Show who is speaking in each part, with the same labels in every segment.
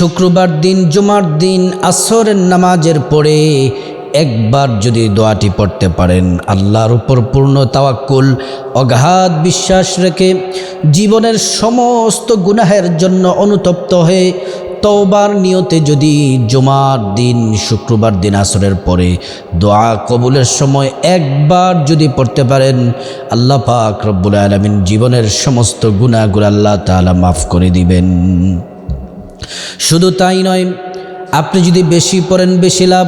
Speaker 1: শুক্রবার দিন, জুমার দিন, আসরের নামাজের পরে একবার যদি দোয়াটি পড়তে পারেন, আল্লাহর উপর পূর্ণ তাওয়াক্কুল, অগাধ বিশ্বাস রেখে জীবনের সমস্ত গুনাহের জন্য অনুতপ্ত হয়ে তওবার নিয়তে যদি জুমার দিন, শুক্রবার দিন, আসরের পরে দোয়া কবুলের সময় একবার যদি পড়তে পারেন, আল্লাহ পাক রব্বুল আলমিন জীবনের সমস্ত গুণাগুলো আল্লাহ তাআলা মাফ করে দিবেন। শুধু তাই নয়, আপনি যদি বেশি পড়েন বেশি লাভ।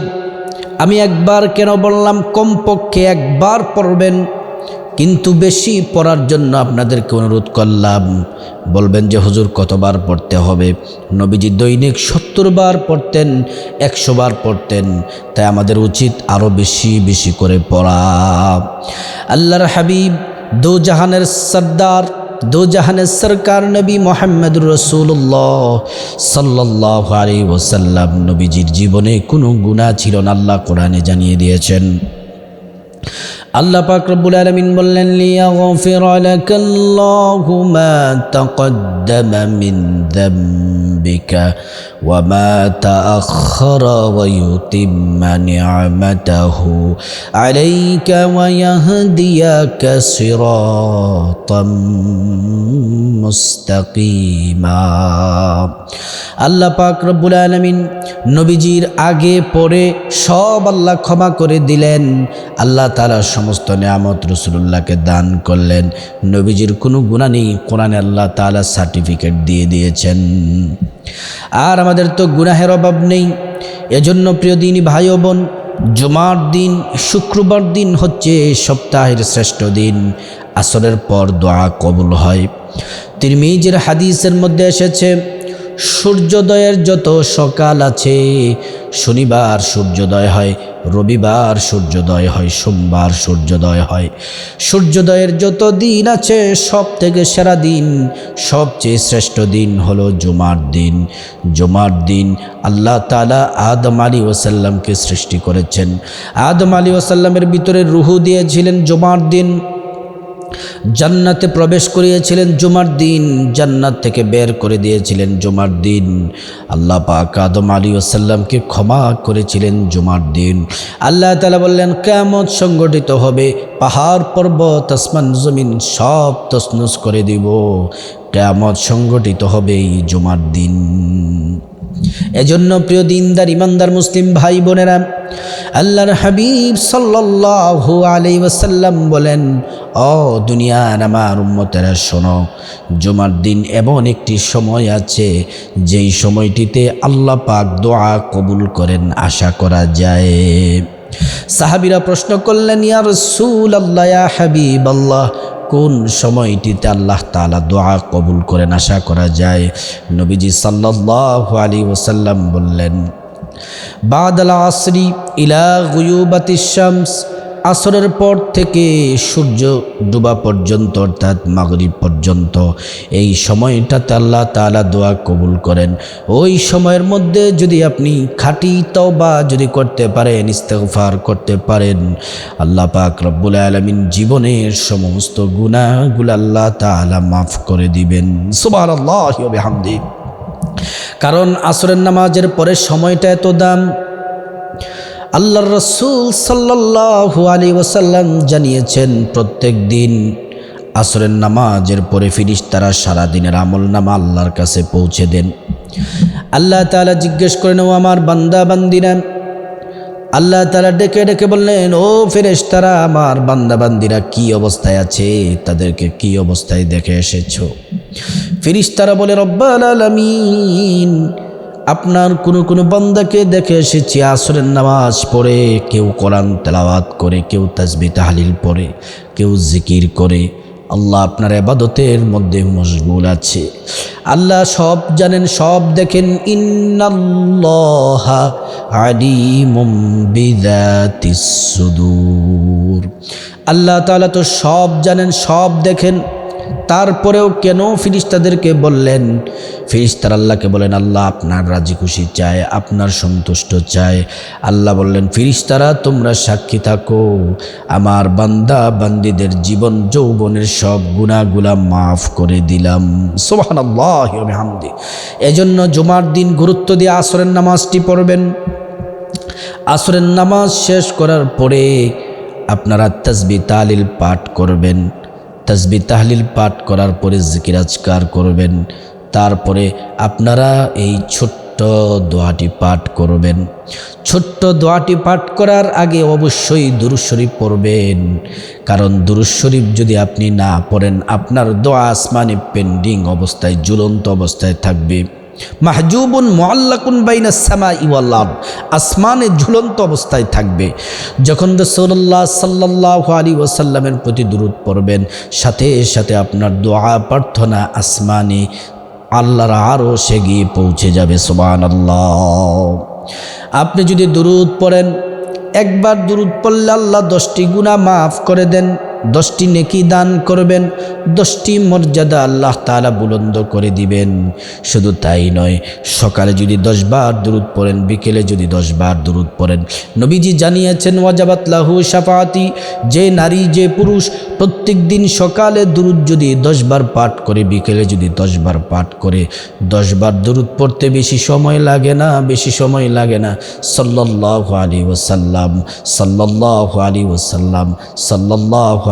Speaker 1: আমি একবার কেন বললাম, কমপক্ষে একবার পড়বেন, কিন্তু বেশি পড়ার জন্য আপনাদেরকে অনুরোধ করলাম। বলবেন যে, হুজুর, কতবার পড়তে হবে? নবীজি দৈনিক সত্তর বার পড়তেন, একশো বার পড়তেন। তাই আমাদের উচিত আরও বেশি বেশি করে পড়া। আল্লাহর হাবিব দো জাহানের সর্দার দো জাহানের সরকার নবী মোহাম্মদুর রসুল্লাহ সাল্লাহ আলী ওসাল্লাম নবীজির জীবনে কোনো গুণা ছিল না, আল্লাহ কোরআনে জানিয়ে দিয়েছেন। আল্লাহ পাক রব্বুল আলামিন বললেন, লিয়াগফির লাকাল্লাহু মা তাকদ্দামা মিন যামবিকা ওয়া মা তাআখারা ওয়া ইউতিম্মা নি'মাতাহু আলাইকা ওয়া ইয়াহদিয়াকা সিরাতাম মুস্তাকিমা। আল্লাহ পাক রব্বুল আলামিন নবীজির আগে পরে সব আল্লাহ ক্ষমা করে দিলেন। আল্লাহ তাআলা সমস্ত নিয়ামত রসুল্লাহকে দান করলেন। নবীজির কোনো গুণা নেই, কোরআনে আল্লাহ তাআলা সার্টিফিকেট দিয়ে দিয়েছেন। আর আমাদের তো গুনাহের অভাব নেই। এজন্য প্রিয় দিন ভাই বোন, জুমার দিন, শুক্রবার দিন হচ্ছে সপ্তাহের শ্রেষ্ঠ দিন। আসরের পর দোয়া কবুল হয়। তিরমিজের হাদিসের মধ্যে এসেছে সূর্যোদয়ের যত সকাল আছে, শনিবার সূর্যোদয় হয়, রবিবার সূর্যোদয় হয়, সোমবার সূর্যোদয় হয়। সূর্যোদয়ের যত দিন আছে সব থেকে সেরা দিন, সবচেয়ে শ্রেষ্ঠ দিন হলো জুমার দিন। জুমার দিন আল্লাহ তালা আদম আলী ওসাল্লামকে সৃষ্টি করেছেন। আদম আলী ওসাল্লামের ভিতরে রুহু দিয়েছিলেন জুমার দিন। জান্নাতে প্রবেশ করিয়েছিলেন জুমার দিন, জান্নাত থেকে বের করে দিয়েছিলেন জুমার দিন। আল্লাহ পাক আদম আলী ওসাল্লামকে ক্ষমা করেছিলেন জুমার দিন। আল্লাহ তালা বললেন কেমন সংগঠিত হবে, পাহাড়, পর্বত, আসমান, জমিন সব তসনস করে দিব। কেমন সংগঠিত হবে এই জুমার দিন। এজন্য প্রিয় দিনদার, ইমানদার মুসলিম ভাই বোনেরা, আল্লাহর হাবিব সাল্লাল্লাহু আলাইহি ওয়াসাল্লাম বলেন, ও দুনিয়ার আমার উম্মতেরা, শোনো, জুমার দিন এমন একটি সময় আছে, যেই সময়টিতে আল্লাহ পাক দোয়া কবুল করেন, আশা করা যায়। সাহাবিরা প্রশ্ন করলেন, ইয়া রসুল আল্লাহ হাবিব আল্লাহ কোন সময়টিতে আল্লাহ তালা দোয়া কবুল করেন আশা করা যায়? নবীজি সাল্লাহ আলী ওসাল্লাম বললেন, বাদল আসরি ইলা গুয়ুবাতিস আসরের পর থেকে সূর্য ডুবা পর্যন্ত, অর্থাৎ মাগরিব পর্যন্ত, এই সময়টাতে আল্লাহ তালা দোয়া কবুল করেন। ওই সময়ের মধ্যে যদি আপনি খাঁটি তওবা যদি করতে পারেন, ইস্তেগফার করতে পারেন, আল্লাহ পাক রব্বুল আলমিন জীবনের সমস্ত গুণাগুলো আল্লাহ তালা মাফ করে দিবেন। সুবাহ আল্লাহ হামদি কারণ আসরের নামাজের পরে সময়টা এত দাম আল্লাহর রসুল সাল্লাহ আলী ওসাল্লাম জানিয়েছেন, প্রত্যেক দিন আসরের নামাজের পরে ফিরিস তারা সারাদিনের আমল নামা আল্লাহর কাছে পৌঁছে দেন। আল্লাহ তালা জিজ্ঞেস করেন, ও আমার বান্দা, বান্দিরা? আল্লাহ তালা ডেকে ডেকে বললেন, ও ফেরেশ তারা আমার বান্দা, বান্দিরা, কি অবস্থায় আছে? তাদেরকে কি অবস্থায় দেখে এসেছ? ফিরিস তারা বলে, রব্বাল আলমিন। আপনার কোনো কোনো বান্দাকে দেখে এসেছি, আসরের নামাজ পড়ে, কেউ কোরআন তেলাওয়াত করে, কেউ তাজবি তাহালিল পড়ে, কেউ জিকির করে। আল্লাহ আপনার আবাদতের মধ্যে মশগুল আছে। আল্লাহ সব জানেন, সব দেখেন আল্লাহ তাআলা তো সব জানেন, সব দেখেন। তারপরেও কেন ফিরিস্তাদেরকে বললেন? ফিরিস্তার আল্লাহকে বলেন, আল্লাহ আপনার রাজি খুশি চায়, আপনার সন্তুষ্ট চায়। আল্লাহ বললেন, ফিরিস্তারা, তোমরা সাক্ষী থাকো। আমার বান্দা বান্দিদের জীবন, যৌবনের সব গুণাগুলা মাফ করে দিলাম। সোহান আল্লাহ হামদি এজন্য জুমার দিন গুরুত্ব দিয়ে আসরের নামাজটি পড়বেন। আসরের নামাজ শেষ করার পরে আপনারা তসবি তালিল পাঠ করবেন। তসবি তাহলিল পাঠ করার পরে জিকিরাজকার করবেন। তারপরে আপনারা এই ছোট্ট দোয়াটি পাঠ করবেন। ছোট্ট দোয়াটি পাঠ করার আগে অবশ্যই দুরুশরীফ পড়বেন। কারণ দুরুশরীফ যদি আপনি না পড়েন, আপনার দোয়া আসমানে পেন্ডিং অবস্থায় জ্বলন্ত অবস্থায় থাকবে। মাহজুবুন মোয়াল্লাকুন বাইনা সামা ইওয়াল্লাহ আসমানে ঝুলন্ত অবস্থায় থাকবে। যখন রসৌল্লাহ সাল্লাহ আলী ওসাল্লামের প্রতি দূরত পড়বেন, সাথে সাথে আপনার দোয়া, প্রার্থনা আসমানে আল্লাহর আরও সে গিয়ে পৌঁছে যাবে সোবান আল্লাহ আপনি যদি দুরুদ পড়েন, একবার দুরুদ পড়লে আল্লাহ দশটি গুণা মাফ করে দেন। দশটি নেকি দান করবেন, দশটি মর্যাদা আল্লাহ তালা বুলন্দ করে দিবেন। শুধু তাই নয়, সকালে যদি দশবার দূরত পড়েন, বিকেলে যদি দশবার দূরত পড়েন, নবীজি জানিয়েছেন, ওয়াজাবাত লাহু সাফাতি যে নারী, যে পুরুষ প্রত্যেক দিন সকালে দুরুদ যদি দশবার পাঠ করে, বিকেলে যদি দশবার পাঠ করে, দশবার দূরত পড়তে বেশি সময় লাগে না? বেশি সময় লাগে না। সাল্লাহ আলী ওসাল্লাম সাল্লাহ আলী ওসাল্লাম সাল্লাহ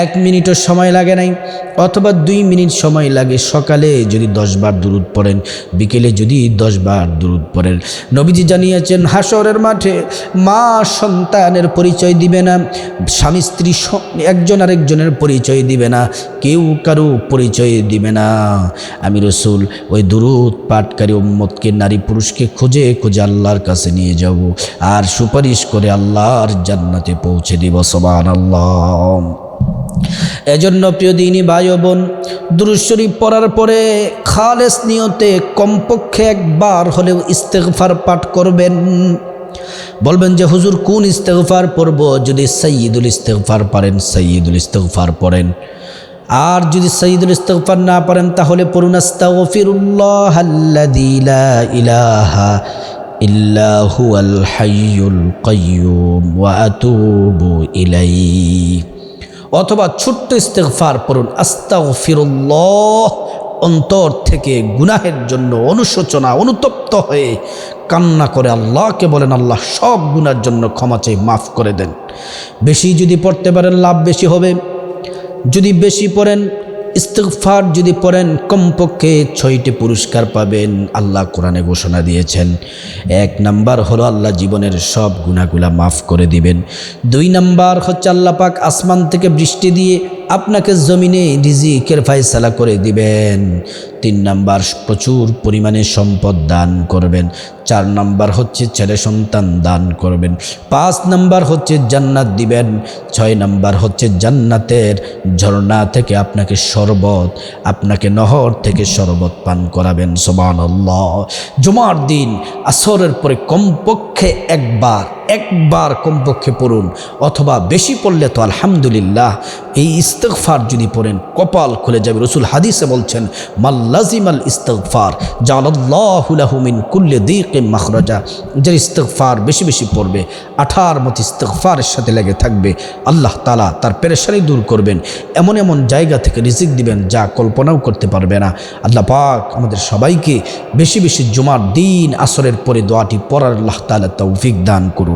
Speaker 1: এক মিনিটও সময় লাগে নাই, অথবা দুই মিনিট সময় লাগে সকালে যদি দশবার দূরত পড়েন, বিকেলে যদি দশবার দূরত পড়েন। নবীজি জানিয়েছেন হাসরের মাঠে মা সন্তানের পরিচয় দিবে না, স্বামী স্ত্রী একজন আরেকজনের পরিচয় দিবে না, কেউ কারও পরিচয় দিবে না। আমি রসুল, ওই দুরুদ পাটকারী উম্মতকে, নারী পুরুষকে খুঁজে খুঁজে আল্লাহর কাছে নিয়ে যাব, আর সুপারিশ করে আল্লাহর জান্নাতে পৌঁছে দিব সবান আল্লাহ এজন্য প্রিয় দিনী ভাই বোন দুরুশরীফ পড়ার পরে খালেস নিয়তে কমপক্ষে একবার হলেও ইস্তেগফার পাঠ করবেন। বলবেন যে, হুজুর, কোন ইস্তেগফার পড়ব যদি সৈয়দুল ইস্তেগফার পারেন, সৈয়দুল ইস্তেগফার পড়েন? আর যদি সঈদুল ইস্তফার না পারেন, তাহলে পড়ুন, আস্তাগফিরুল্লাহ আল্লাযী লা ইলাহা ইল্লা হুয়াল হাইয়ুল কাইয়্যুম ওয়া আতুবু ইলাইহি। অথবা ছোট্ট ইস্তেকফার পড়ুন। আস্তাগফিরুল্লাহ, অন্তর থেকে গুনাহের জন্য অনুশোচনা, অনুতপ্ত হয়ে কান্না করে আল্লাহকে বলেন, আল্লাহ সব গুনার জন্য ক্ষমা চেয়ে মাফ করে দেন। বেশি যদি পড়তে পারেন, লাভ বেশি হবে। যদি বেশি পড়েন ইস্তেকফার যদি পড়েন, কমপক্ষে ছয়টি পুরস্কার পাবেন। আল্লাহ কোরআনে ঘোষণা দিয়েছেন, এক নাম্বার হলো আল্লাহ জীবনের সব গুণাগুলা মাফ করে দিবেন। দুই নাম্বার হচ্ছে আল্লাপাক আসমান থেকে বৃষ্টি দিয়ে আপনাকে জমিনে রিজিকের ফাইসালা করে দিবেন। তিন নাম্বার, প্রচুর পরিমাণে সম্পদ দান করবেন। চার নাম্বার হচ্ছে ছেলে সন্তান দান করবেন। পাঁচ নাম্বার হচ্ছে জান্নাত দিবেন। ছয় নাম্বার হচ্ছে জান্নাতের ঝর্ণা থেকে আপনাকে শরবত, আপনাকে নহর থেকে শরবত পান করাবেন। সোমান জুমার দিন, আসরের পরে কমপক্ষে একবার একবার কমপক্ষে পড়ুন, অথবা বেশি পড়লে তো আলহামদুলিল্লাহ। এই ইস্তেকফার যদি পড়েন, কপাল খুলে যাবে। রসুল হাদিসে বলছেন মাল্লাজিম আল ইস্তেকফার জালাহুমিন কুল্লে দিকে মাখরাজা। যার ইস্তেকফার বেশি বেশি পড়বে, আঠার মতো ইস্তেকফারের সাথে লেগে থাকবে। আল্লাহ তালা তার পেরেশানি দূর করবেন। এমন এমন জায়গা থেকে রিজিক দিবেন, যা কল্পনাও করতে পারবে না। আল্লাহ পাক আমাদের সবাইকে বেশি বেশি জুমার দিন, আসরের পরে দোয়াটি পড়ার আল্লাহ তালা তৌফিক দান করুন।